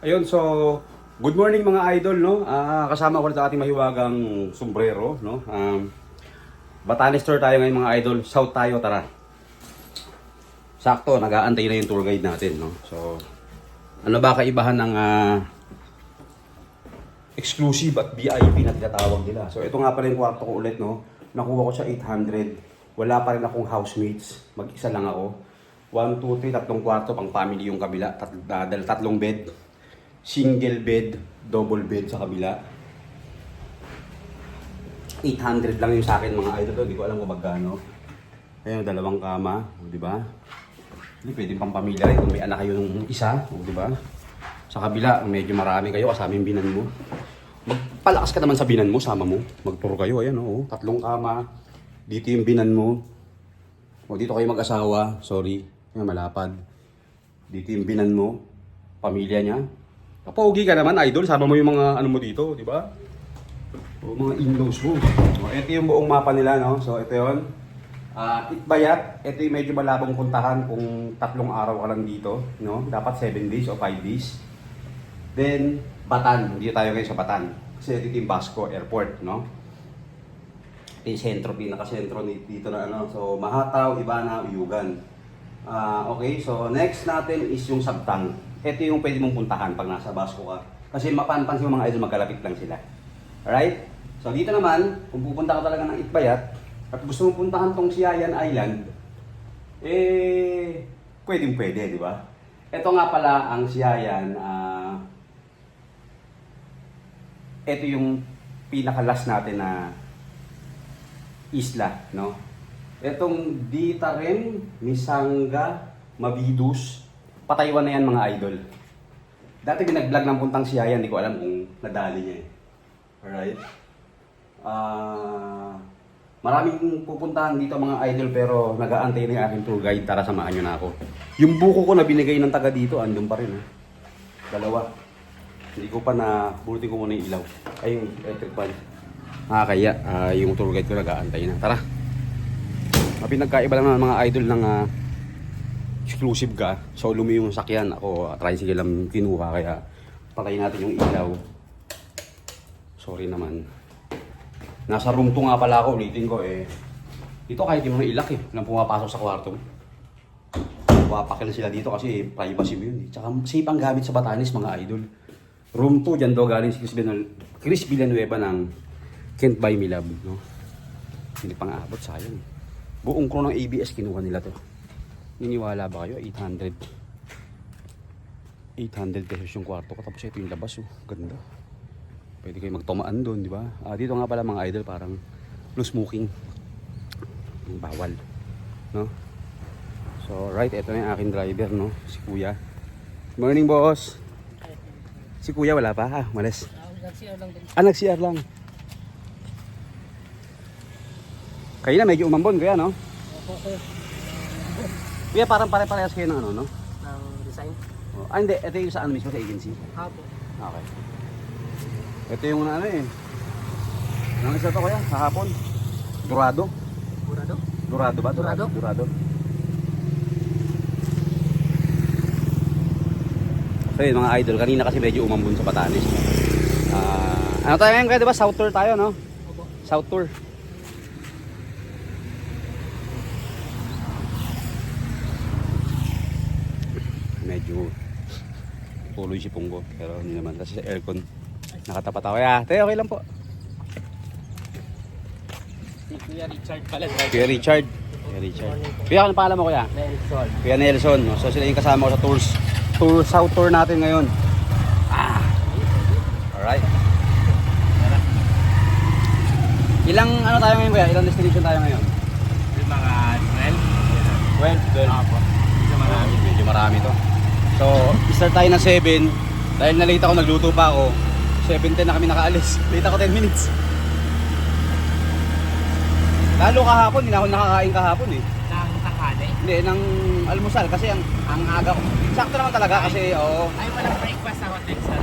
Ayun, so good morning mga idol, no? Ah, kasama ko ulit ang ating mahiwagang sombrero, no? Um, Batanes Tour tayo ngayon mga idol. South tayo, tara. Sakto, nag-aantay na yung tour guide natin, no? So, ano ba kaibahan ng ah, exclusive at VIP na tinatawag nila? So, ito nga pala yung kwarto ko ulit, no? Nakuha ko sa 800. Wala pa rin akong housemates. Mag-isa lang ako. 1, 2, 3, tatlong kwarto, pang family yung kabila. Tat, dahil tatlong bed. Single bed, double bed sa kabila. 800 lang yung sa akin mga idol. Hindi ko alam kung magkano. Ayun, dalawang kama, di ba? Hindi pwedeng pang pamilya rin kung may anak kayo ng isa, di ba? Sa kabila, medyo marami kayo kasama yung binan mo. Magpalakas ka naman sa binan mo, sama mo. Magturo kayo, ayan oh, tatlong kama. Dito yung binan mo. O dito kayo mag-asawa, sorry, yung malapad. Dito yung binan mo, pamilya niya. Kapogi ka naman, idol, sama mo yung mga ano mo dito, di ba? O mga in-laws mo. O, ito yung buong mapa nila, no? So, ito yun. Ah, Itbayat, ito yung medyo malabong puntahan kung tatlong araw ka lang dito, no? Dapat 7 days o 5 days. Then, Batan, dito tayo ngayon sa Batan. Kasi ito yung Basco Airport, no? Ito yung sentro, pinaka-sentro dito na ano. So, Mahataw, Ibana, Uyugan. Ah, okay, so next natin is yung Sabtang. Ito yung pwede mong puntahan pag nasa Basco ka. Kasi mapanpansin mo mga idol, magkalapit lang sila. Alright? So dito naman, kung pupunta ka talaga ng Itbayat, at gusto mong puntahan tong Siayan Island, eh, pwedeng pwede, di ba? Ito nga pala ang Siayan, ah, ito yung pinaka-last natin na isla, no? Etong Ditarem, Misanga, Mabidus, pataywan na yan mga idol. Dati binag-vlog ng puntang Siayan, hindi ko alam kung nadali niya eh. Alright? Ah, maraming pupuntahan dito mga idol pero nag-aantay na yung aking tour guide. Tara, samahan nyo na ako. Yung buko ko na binigay ng taga dito, andun pa rin ha. Dalawa. Hindi ko pa na, buti ko muna yung ilaw. Ay, yung electric fan. Ah, kaya ah, yung tour guide ko nag-aantay na. Tara. Pinagkaiba lang ng mga idol ng ah, exclusive ka. Solo mo yung sakyan. Ako, tricycle lang kinuha kaya patay natin yung ilaw. Sorry naman. Nasa room 2 nga pala ako, ulitin ko eh. Dito kahit yung mga ilak eh, walang pumapasok sa kwarto. Pumapakil sila dito kasi privacy mo yun eh. Tsaka safe ang gamit sa Batanes mga idol. Room 2, dyan daw galing si Chris Villanueva ng Can't Buy Me Love. No? Hindi pang abot, sayang. Buong crew ng ABS kinuha nila to. Niniwala ba kayo? 800. 800 pesos yung kwarto ko. Tapos ito yung labas oh. Ganda. Pwede kayo magtumaan doon, di ba? Ah, dito nga pala mga idol, parang no smoking. Bawal. No? So, right, ito yung aking driver, no? Si Kuya. Morning, boss. Si Kuya wala pa, ha? Malas. Ah, nag-CR lang. Kayo na, medyo umambon, Kuya, no? Opo, sir. Kuya, parang pare-parehas kayo ng ano, no? Ng design. Oh, ah, hindi. Ito yung sa ano mismo, sa agency. Hapo. Okay. Ito yung ano eh. Nang isa to kaya, kahapon. Dorado. Burado. Dorado ba? Dorado. Dorado. So yun mga idol, kanina kasi medyo umambon sa Batanes. Ah, ano tayo ngayon kaya, di ba? South Tour tayo, no? Opo. South Tour. Medyo tuloy si Punggo. Pero hindi naman. Kasi sa aircon, nakatapat ako. Kaya, tayo okay lang po. Si Kuya Richard pala. Kuya Richard. Kuya Richard. Kuya, ano pangalan mo kuya? Nelson. Kuya Nelson. no? So sila yung kasama ko sa tours. Tour, South Tour natin ngayon. Ah! Alright. Ilang ano tayo ngayon kuya? Ilang destination tayo ngayon? Mga 12. 12. Opo. Medyo marami. Medyo marami to. So, start tayo ng 7. Dahil na-late ako, nagluto pa ako. 7.10 na kami nakaalis. Late ako 10 minutes. Lalo kahapon, hindi na ako nakakain kahapon eh. Nang takane. Hindi, ng almusal kasi ang, ang aga ko. Sakto naman talaga kasi, oo, Ay, walang breakfast sa hotel, sir.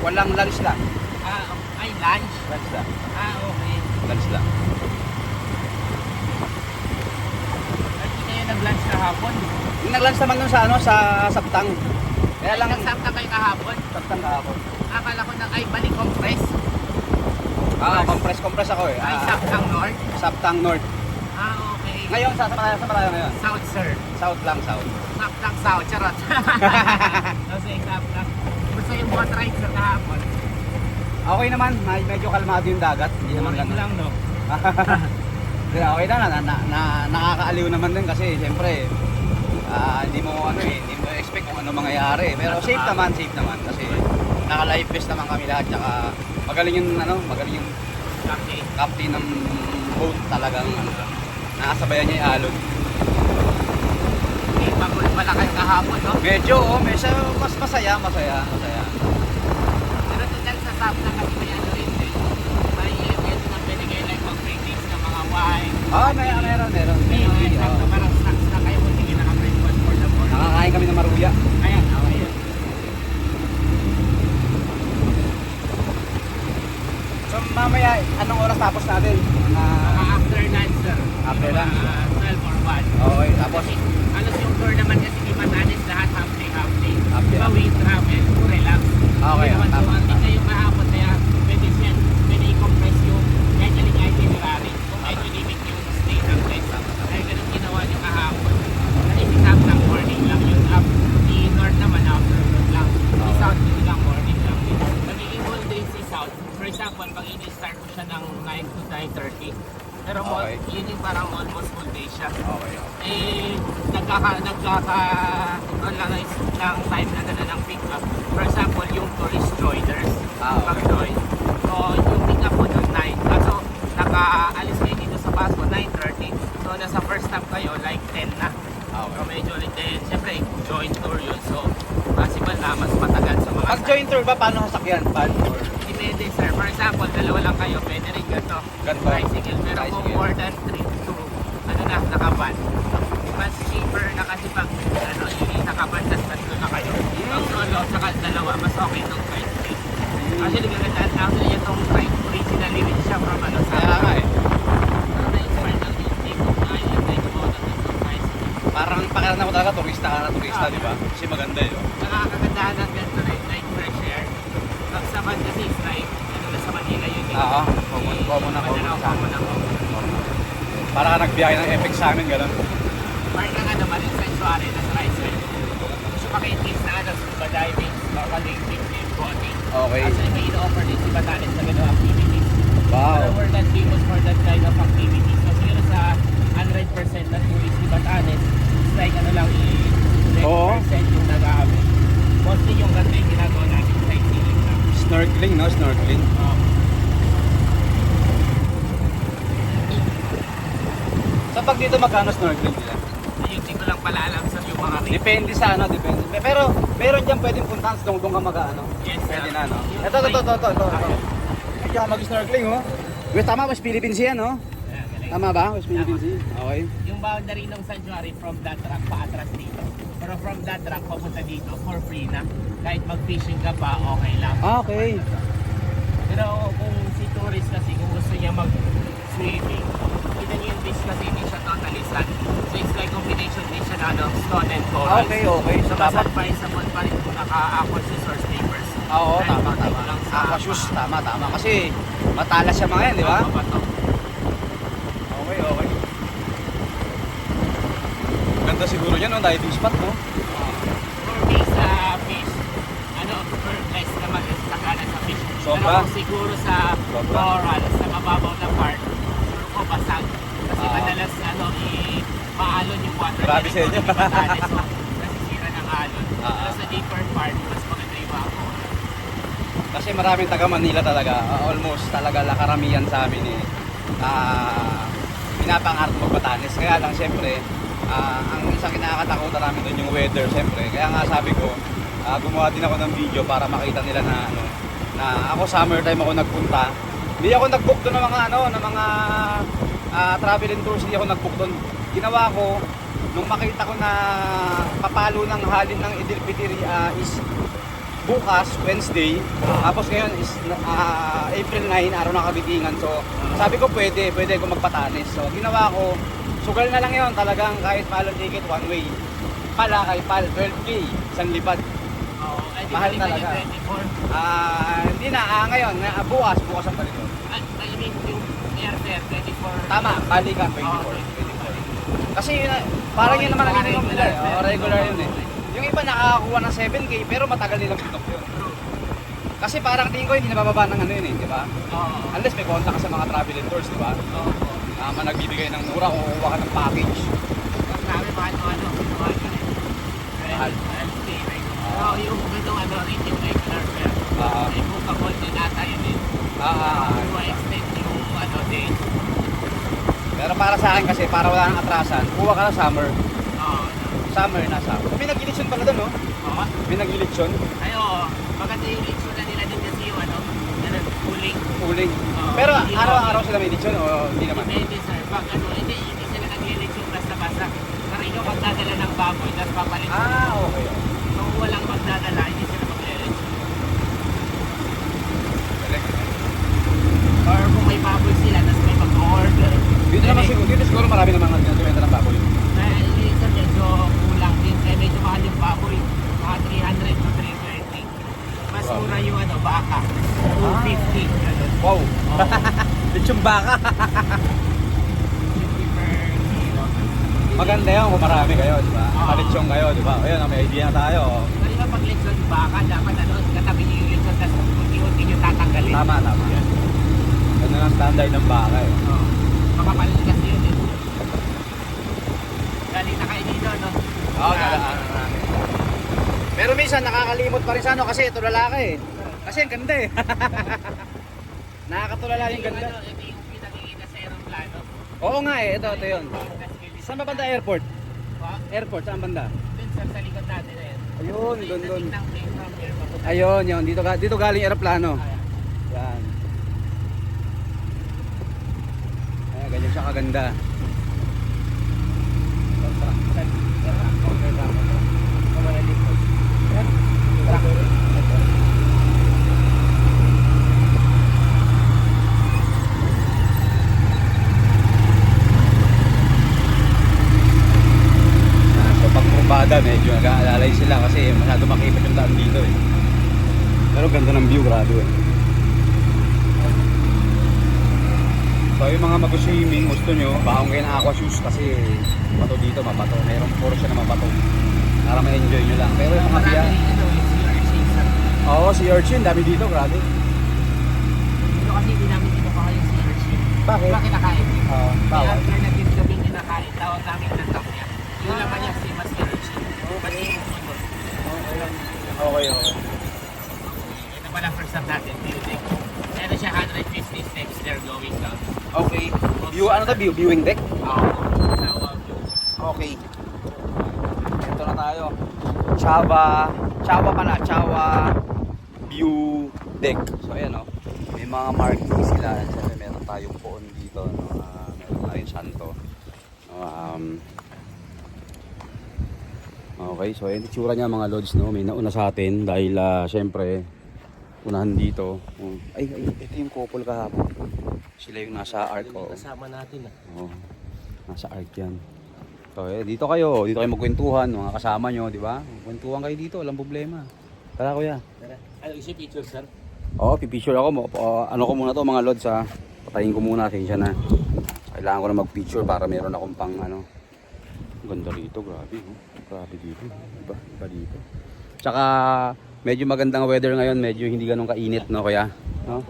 walang lunch lang. Ah, ay, lunch. Lunch lang. Ah, okay. Lunch lang. At hindi kayo nag-lunch kahapon. Yung nag-lunch naman nun sa ano, sa Saptang. Kaya lang, Nagsap na kayo kahapon. taktang ako. Akala ko na ay balik compress. Ah, compress, compress ako eh. Ay, Ah, sap ng north. Saptang North. Ah, okay. Ngayon, sa sa sa tayo ngayon? South, sir. South lang, South. Sap ng south. Charot. Kasi sap lang. Gusto yung boat ride sa kahapon. Okay naman, may- medyo kalmado yung dagat. Hindi naman Morning ganun. lang, no? Kaya okay na, na, na, na, nakakaaliw naman din kasi siyempre ah, hindi mo ano eh, hindi mo expect kung ano mangyayari. Pero safe naman, safe naman kasi naka-live vest naman kami lahat tsaka magaling yung ano, magaling yung Okay. captain ng boat talagang ano, nakasabayan niya yung alon. Okay, pagod pala kayo kahapon, no? Medyo, oh, medyo mas masaya, masaya, masaya. Pero total sa sap na kasi may ano rin wine. Oh, meron, meron, meron. May wine. Sakto, parang snacks na kayo kung tingin naka-breakfast for the morning. Nakakain kami ng maruya. Ayan, oh, ayan. So, mamaya, anong oras tapos natin? Uh, after 9, sir. After 9. 30. Pero okay. mall, yun yung parang almost full day siya. Okay, okay. Eh, nagkaka, nagkaka, analyze ng time na dala ng pickup. For example, yung tourist joiners, ah, okay. Pag-join. So, yung pickup ko ng 9. Kaso, nakaalis kayo dito sa Paso, 9.30. So, nasa first stop kayo, like 10 na. Ah, okay. So, medyo late. Eh, Siyempre, joint tour yun. So, possible na mas matagal sa mga... Pag joint tour ba, paano sasakyan? Van or... Depende, sir. For example, dalawa lang kayo, pwede rin ganito. Ganito. Tricycle. Pero kung Tricycle. more than 3 to, ano na, nakaban. Mas cheaper na kasi pag, ano, yung nakaban, tas tatlo na kayo. Pag solo, saka dalawa, mas okay itong tricycle. Actually, gagandaan. Actually, itong trike, originally rin siya from, ano, sa... Kaya nga eh. Parang pakiramdam ko talaga, turista ka na turista, di ba? Kasi maganda yun. Nakakagandahan ng ganito rin, like fresh air. Pag sa van kasi is like, ano na sa Manila yun eh. Oo. Common, common na common sa amin. na. Para ka nagbiyahe ng FX sa amin, gano'n. Part ng ano, Marine Sanctuary na sa Iceland. Gusto pa kayo tips na ano, scuba diving, deep sea boating. Okay. Kasi may ino-offer din si Batanes na gano'ng activities. Pero Wow. we're not famous for that kind of activities. So siguro sa 100% na tourist si Batanes, it's like ano lang, Oo. 20% yung nag-aamin. Mostly yung ganda yung ginagawa natin sightseeing lang. Snorkeling, no? Snorkeling. Um, Sa pag dito magkano snorkeling nila? ayun, di ko lang pala alam sa yung mga rate. Depende sa ano, depende. Pero meron dyan pwedeng puntahan sa doon ka mag-ano. Yes, Pwede na, no? Ito, ito, ito, ito, ito. Ito. Hindi ka mag-snorkeling, oh. Wait, tama, West Philippines yan, no? Galing. Tama ba? West Philippines Sea? Okay. Yung boundary ng sanctuary from that rock paatras dito. Pero from that rock papunta dito for free na. Kahit mag-fishing ka pa, okay lang. Ah, okay. Pero kung si tourist kasi, kung gusto niya mag-swimming, kita niyo yung beach kasi hindi siya totally sand. So it's like combination din siya na ano, stone and coral. Okay, okay. So So, mas dapat, advisable pa rin kung naka-aqua source papers. Ah, oo, Dahil tama, pag tama. dito lang sa Aqua shoes, tama, tama. Kasi matalas siya mga yan, di ba? Aqua bato. Okay, okay. Ganda siguro yan, no? Diving spot, no? Sa fish, ano, per less naman takalan sa fish. Sobra. Pero kung siguro sa Sobra. coral, sa mababaw na part, siguro ko basag. Kasi Ah. madalas, ano, i maalon yung water. Grabe sa inyo. so, nasisira ng alon. Ah. Pero sa deeper part, mas maganda yung ako. Kasi maraming taga Manila talaga, uh, almost talaga lakaramihan sa amin eh. Ah, pinapangarap magbatanes. Kaya lang siyempre, ah, ang isang kinakatakutan namin doon yung weather siyempre. Kaya nga sabi ko, ah, gumawa din ako ng video para makita nila na ano, na ako summertime ako nagpunta. Hindi ako nag-book doon ng mga ano, ng mga ah, travel and tours, hindi ako nag-book doon. Ginawa ko nung makita ko na papalo ng halin ng Idil Fitri ah, is bukas, Wednesday. Tapos ngayon is ah, April 9, araw ng kabitingan. So, sabi ko pwede, pwede ko magpatanis. So, ginawa ko, sugal na lang yon talagang kahit palong ticket, one way. Pala kay Pal, 12K, isang lipad. Ay, di Mahal talaga. yung 24. Ah, hindi na. Ah, ngayon, nga- ah, bukas, bukas ang balik ko. Ah, I mean, yung airfare, 24. Tama, balikan, 24. Oo, 24. Kasi yun, parang Oo, yun naman ang minimum nila. regular. Oh, regular yun eh. Yung iba nakakakuha ng 7K pero matagal nilang pick yun. Kasi parang tingin ko hindi nabababa ng ano yun eh, di ba? Oo. Unless may contact ka sa mga travel tours, di ba? Oo. Tama nagbibigay ng mura kung kukuha ka ng package. Ang sabi, mahal mo ano, mahal yun eh. Mahal. Mahal stay, right? Oo, yung ano rin yung regular fare. Ah. May bookable din ata yun eh. Ah, ah, ah. Yung extend yung ano day. Pero para sa akin kasi, para wala nang atrasan, kuha ka ng summer. Oo. Summer na summer. May nag-election pala doon, no? Oo. May nag-election. Ay, oo. Maganda yung election na nila din kasi yung ano, ganun, cooling. Cooling. Oo. Pero Hindi araw-araw sila may election o hindi naman? Depende sir. Pag ano, hindi, hindi sila nag-election basta-basta. Pero ikaw magdadala ng baboy, tapos papalit. mo. Ah, okay. Kung walang magdadala, hindi sila mag-election. Or kung may baboy sila, tapos may mag-order. Dito naman siguro, dito siguro marami namang nagdadawenta ng baboy. Dahil minsan medyo kulang din. Kaya medyo mahal yung baboy. Mga 300 to 320. Mas Wow. mura yung ano, baka. 250. Ano. Wow! Oo. Lechong baka! 50 per kilo. Yun kung marami kayo, di ba? Oo. Malechong kayo, di ba? Ayun, may idea na tayo. Pero yung pag lechon baka, dapat ano, katabi niyo yung lechon, tapos unti-unti niyo tatanggalin. Tama, tama. Yan. Ganun ang standard ng baka eh. Oo. Makapalit kasi yun eh. Galing na kayo dito, no? Oo, dadaanan namin. Pero minsan nakakalimot pa rin sa ano kasi ito lalaki eh. Kasi ang ganda eh. Nakakatulala yung ganda. Ano, ito yung pinakikita sa aeroplano. Oo nga eh, ito, ito yun. Saan ba banda airport? Pa? Airport, saan banda? Dun sa, sa likod natin na yan. Ayun, doon, doon. Ayun, yun. Dito, ga- dito galing aeroplano. Ayan. Yan. Ayan, ganyan siya kaganda. Ah, So pag kurbada, medyo nag-aalalay sila kasi masyado makipit yung daan dito eh. Pero ganda ng view, grabe eh. So yung mga mag-swimming, gusto nyo, baong kayo ng aqua shoes kasi bato dito, mabato. Meron puro siya na mabato. Para ma-enjoy nyo lang. Pero yung mga biya, oo, si Urchin, dami dito, grabe. Pero kasi hindi namin kinukuha yung CRC. Bakit? Diba kinakain? Oo, May bawal. alternative kaming kinakain. Tawag namin ng tapya. Yung laman niya same as CRC. Pati yung sumunod. Okay, okay. Ito pala first stop natin, building. Meron siya 150 steps there going down. Okay. View, ano to? View, viewing deck? Oo. Tawag Okay. Ito na tayo. Chava. Chava pala. Chava view deck. So ayan o. May mga markings sila. Siyempre meron tayong poon dito. No? Ah, meron tayong santo. No, um, okay. So ayan. Itsura niya mga lods. No? May nauna sa atin. Dahil ah, siyempre unahan dito. Oh. Ay, ay, ito yung couple kahapon. Sila yung nasa arc. Oh. kasama natin ah. Oo. Nasa art yan. So, eh, dito kayo, dito kayo magkwentuhan, mga kasama nyo, di ba? Kwentuhan kayo dito, walang problema. Tara kuya. Tara. Ano, isi picture sir? Oo, pipicture ako. Uh, ano ko muna to mga lods ha. Patayin ko muna, siya na. Kailangan ko na mag-picture para meron akong pang ano. Ganda rito, grabe. Oh. Grabe dito. Iba, iba dito. Tsaka, medyo magandang weather ngayon, medyo hindi ganun kainit, no kuya? No?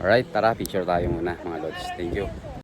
Alright, tara, picture tayo muna mga lods. Thank you.